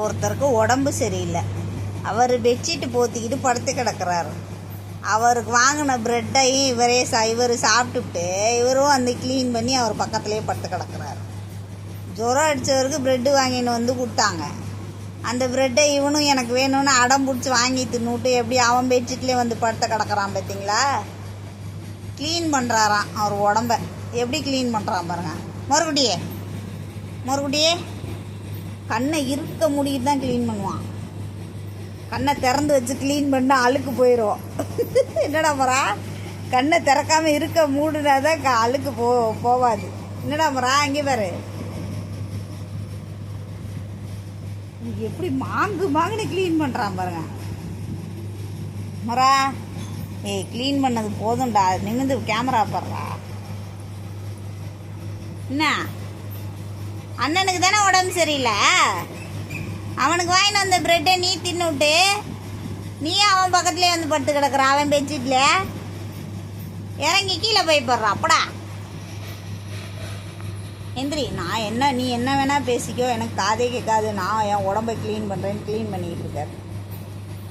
ஒருத்தருக்கு உடம்பு சரியில்லை. அவர் பெட்ஷீட்டு போத்திக்கிட்டு படுத்து கிடக்கிறாரு. அவருக்கு வாங்கின ப்ரெட்டையும் இவரே சா இவர் சாப்பிட்டுட்டு இவரும் வந்து க்ளீன் பண்ணி அவர் பக்கத்துலேயே படுத்து கிடக்கிறாரு. ஜுரம் அடித்தவருக்கு ப்ரெட்டு வாங்கின்னு வந்து கொடுத்தாங்க. அந்த ப்ரெட்டை இவனும் எனக்கு வேணும்னு அடம் பிடிச்சி வாங்கி தின்னுட்டு எப்படி அவன் பெட்ஷீட்லேயே வந்து படுத்து கிடக்கிறான் பார்த்தீங்களா? க்ளீன் பண்ணுறாராம் அவர் உடம்ப. எப்படி க்ளீன் பண்ணுறான் பாருங்க. மறுபடியே மறுபடியே கண்ணை இருக்க முடியுது தான் க்ளீன் பண்ணுவான். கண்ணை திறந்து வச்சு க்ளீன் பண்ணா அழுக்கு போயிடும் என்னடா மரா? கண்ணை திறக்காமல் இருக்க மூடுனா தான் க- அழுக்கு போ போவாது. என்னடா மரா? அங்கே பாரு. எப்படி மாங்கு மாங்குன்னு க்ளீன் பண்ணுறான் பாருங்க. மரா ஏய் க்ளீன் பண்ணது போதும்டா. நிமிந்து கேமரா பாடுறா என்ன? அண்ணனுக்கு தானே உடம்பு சரியில்லை? அவனுக்கு வாங்கிட்டு வந்த பிரெட்டை நீ தின்னுட்டு நீ அவன் பக்கத்துலேயே வந்து படுத்து கிடக்குற அவன் பெட்ஷீட்ல. இறங்கி கீழே போய் போடுறா அப்படா எந்திரி நான் என்ன நீ என்ன வேணால் பேசிக்கோ எனக்கு காதே கேட்காது. நான் என் உடம்பை க்ளீன் பண்ணுறேன்னு க்ளீன் பண்ணிக்கிட்டு இருக்காரு.